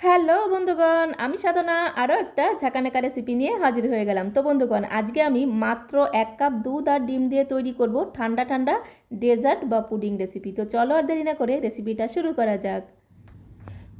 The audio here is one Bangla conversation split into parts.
হ্যালো বন্ধুগণ, আমি সাধনা। আরও একটা ঝাঁকানাকা রেসিপি নিয়ে হাজির হয়ে গেলাম। তো বন্ধুগণ, আজকে আমি মাত্র এক কাপ দুধ আর ডিম দিয়ে তৈরি করব ঠান্ডা ঠান্ডা ডেজার্ট বা পুডিং রেসিপি তো চলো আর দেরি না করে রেসিপিটা শুরু করা যাক।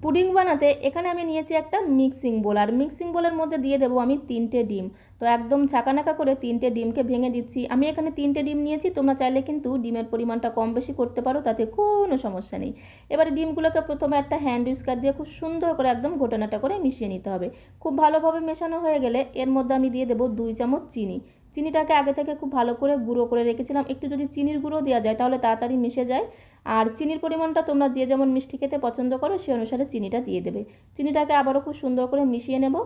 পুডিং বানাতে এখানে আমি নিয়েছি একটা মিক্সিং বোল। আর মিক্সিং বোলের মধ্যে দিয়ে দেবো আমি তিনটে ডিম। তো একদম ছাকানাকা করে তিনটে ডিমকে ভেঙে দিচ্ছি। আমি এখানে তিনটে ডিম নিয়েছি, তোমরা চাইলে কিন্তু ডিমের পরিমাণটা কম বেশি করতে পারো, তাতে কোনো সমস্যা নেই। এবারে ডিমগুলোকে প্রথমে একটা হ্যান্ড উইস্কার দিয়ে খুব সুন্দর করে একদম ঘোটানাটা করে মিশিয়ে নিতে হবে। খুব ভালোভাবে মেশানো হয়ে গেলে এর মধ্যে আমি দিয়ে দেবো দুই চামচ চিনি। চিনিটাকে আগে থেকে খুব ভালো করে গুঁড়ো করে রেখেছিলাম। একটু যদি চিনির গুঁড়ো দেওয়া যায়, তাহলে তাড়াতাড়ি মিশে যায়। আর চিনির পরিমাণটা তোমরা যে যেমন মিষ্টি খেতে পছন্দ করো, সেই অনুসারে চিনিটা দিয়ে দেবে। চিনিটাকে আবারও খুব সুন্দর করে মিশিয়ে নেব।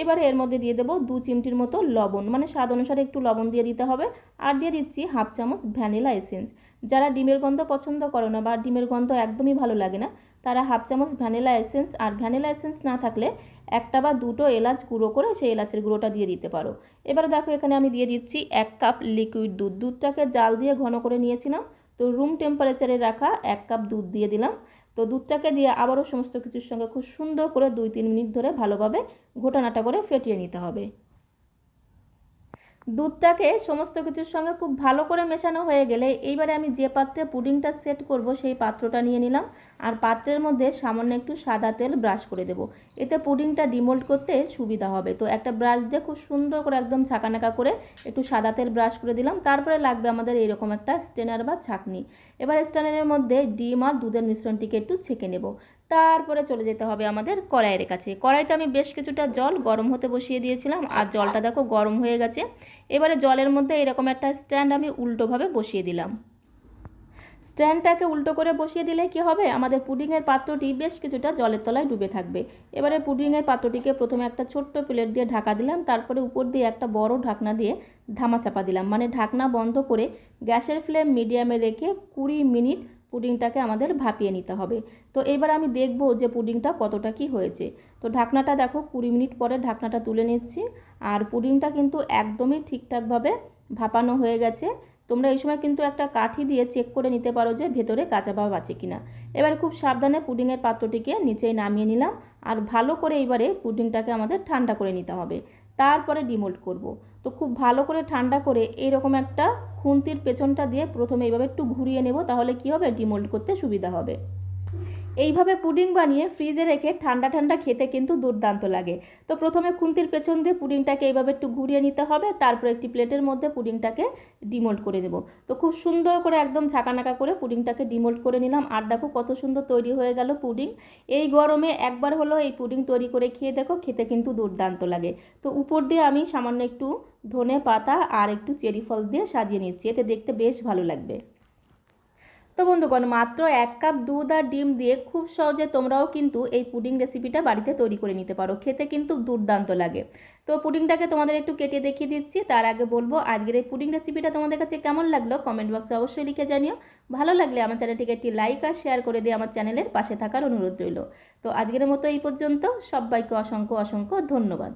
এবারে এর মধ্যে দিয়ে দেবো দু চিমটির মতো লবণ। মানে স্বাদ অনুসারে একটু লবণ দিয়ে দিতে হবে। আর দিয়ে দিচ্ছি হাফ চামচ ভ্যানিলা এসেন্স। যারা ডিমের গন্ধ পছন্দ করো না বা ডিমের গন্ধ একদমই ভালো লাগে না, তারা হাফ চামচ ভ্যানিলা এসেন্স। আর ভ্যানিলা এসেন্স না থাকলে একটা বা দুটো এলাচ গুঁড়ো করে সেই এলাচের গুঁড়োটা দিয়ে দিতে পারো। এবারে দেখো এখানে আমি দিয়ে দিচ্ছি এক কাপ লিকুইড দুধ। দুধটাকে জাল দিয়ে ঘন করে নিয়েছিলাম। তো রুম টেম্পারেচারে রাখা এক কাপ দুধ দিয়ে দিলাম। তো দুধটাকে দিয়ে আবারও সমস্ত কিছুর সঙ্গে খুব সুন্দর করে দুই তিন মিনিট ধরে ভালোভাবে ঘোটানাটা করে ফেটিয়ে নিতে হবে। দুধটাকে সমস্ত কিছুর সঙ্গে খুব ভালো করে মেশানো হয়ে গেলে এইবারে আমি যে পাত্রে পুডিংটা সেট করব সেই পাত্রটা নিয়ে নিলাম। আর পাত্রের মধ্যে সামান্য একটু সাদা তেল ব্রাশ করে দেবো। এতে পুডিংটা ডিমোল্ড করতে সুবিধা হবে। তো একটা ব্রাশ দিয়ে খুব সুন্দর করে একদম ছাকানাকা করে একটু সাদা তেল ব্রাশ করে দিলাম। তারপরে লাগবে আমাদের এরকম একটা স্টেনার বা ছাঁকনি। এবার স্টেনারের মধ্যে ডিম আর দুধের মিশ্রণটিকে একটু ছেঁকে নেব। তারপরে চলে যেতে হবে আমাদের কড়াইয়ের কাছে। কড়াইতে আমি বেশ কিছুটা জল গরম হতে বসিয়ে দিয়েছিলাম। আর জলটা দেখো গরম হয়ে গেছে। এবারে জলের মধ্যে এরকম একটা স্ট্যান্ড আমি উল্টোভাবে বসিয়ে দিলাম। স্ট্যান্ডটাকে উল্টো করে বসিয়ে দিলে কি হবে? আমাদের পুডিংয়ের পাত্রটি বেশ কিছুটা জলের তলায় ডুবে থাকবে। এবারে পুডিংয়ের পাত্রটিকে প্রথমে একটা ছোট্ট প্লেট দিয়ে ঢাকা দিলাম, তারপরে উপর দিয়ে একটা বড় ঢাকনা দিয়ে ধামা চাপা দিলাম। মানে ঢাকনা বন্ধ করে গ্যাসের ফ্লেম মিডিয়ামে রেখে কুড়ি মিনিট পুডিংটাকে আমাদের ভাপিয়ে নিতে হবে। তো এবার আমি দেখব যে পুডিংটা কতটা কি হয়েছে। তো ঢাকনাটা দেখো, কুড়ি মিনিট পরে ঢাকনাটা তুলে নিচ্ছি। আর পুডিংটা কিন্তু একদমই ঠিকঠাকভাবে ভাপানো হয়ে গেছে। তোমরা এই সময় কিন্তু একটা কাঠি দিয়ে চেক করে নিতে পারো যে ভেতরে কাঁচা ভাব আছে কিনা। এবার খুব সাবধানে পুডিংয়ের পাত্রটিকে নিচেই নামিয়ে নিলাম আর ভালো করে এবারে পুডিংটাকে আমাদের ঠান্ডা করে নিতে হবে। তারপরে ডিমোল্ড করব। তো খুব ভালো করে ঠান্ডা করে এইরকম একটা খুন্তির পেছনটা দিয়ে প্রথমে এইভাবে একটু ঘুরিয়ে নেব, তাহলে কি হবে? ডিমোল্ড করতে সুবিধা হবে। এইভাবে পুডিং বানিয়ে ফ্রিজে রেখে ঠান্ডা ঠান্ডা খেতে কিন্তু দুর্দান্ত লাগে। তো প্রথমে খুন্তির পেছন দিয়ে পুডিংটাকে এইভাবে একটু ঘুরিয়ে নিতে হবে, তারপর একটি প্লেটের মধ্যে পুডিংটাকে ডিমোল্ড করে দেবো তো খুব সুন্দর করে একদম ঝাঁকানাকা করে পুডিংটাকে ডিমোল্ড করে নিলাম, আর দেখো কত সুন্দর তৈরি হয়ে গেল পুডিং। এই গরমে একবার হলো এই পুডিং তৈরি করে খেয়ে দেখো, খেতে কিন্তু দুর্দান্ত লাগে। তো উপর দিয়ে আমি সামান্য একটু ধনে পাতা আর একটু চেরি ফল দিয়ে সাজিয়ে নিচ্ছি, এতে দেখতে বেশ ভালো লাগবে। তো বন্ধুগণ, মাত্র এক কাপ দুধ আর ডিম দিয়ে খুব সহজে তোমরাও কিন্তু এই পুডিং রেসিপিটা বাড়িতে তৈরি করে নিতে পারো। খেতে কিন্তু দুর্দান্ত লাগে। তো পুডিংটাকে তোমাদের একটু কেটে দেখিয়ে দিচ্ছি। তার আগে বলব, আজকের এই পুডিং রেসিপিটা তোমাদের কাছে কেমন লাগল কমেন্ট বক্সে অবশ্যই লিখে জানিও। ভালো লাগলে আমার চ্যানেলটিকে একটি লাইক আর শেয়ার করে দিয়ে আমার চ্যানেলের পাশে থাকার অনুরোধ রইল। তো আজকের মতো এই পর্যন্ত। সবাইকে অসংখ্য অসংখ্য ধন্যবাদ।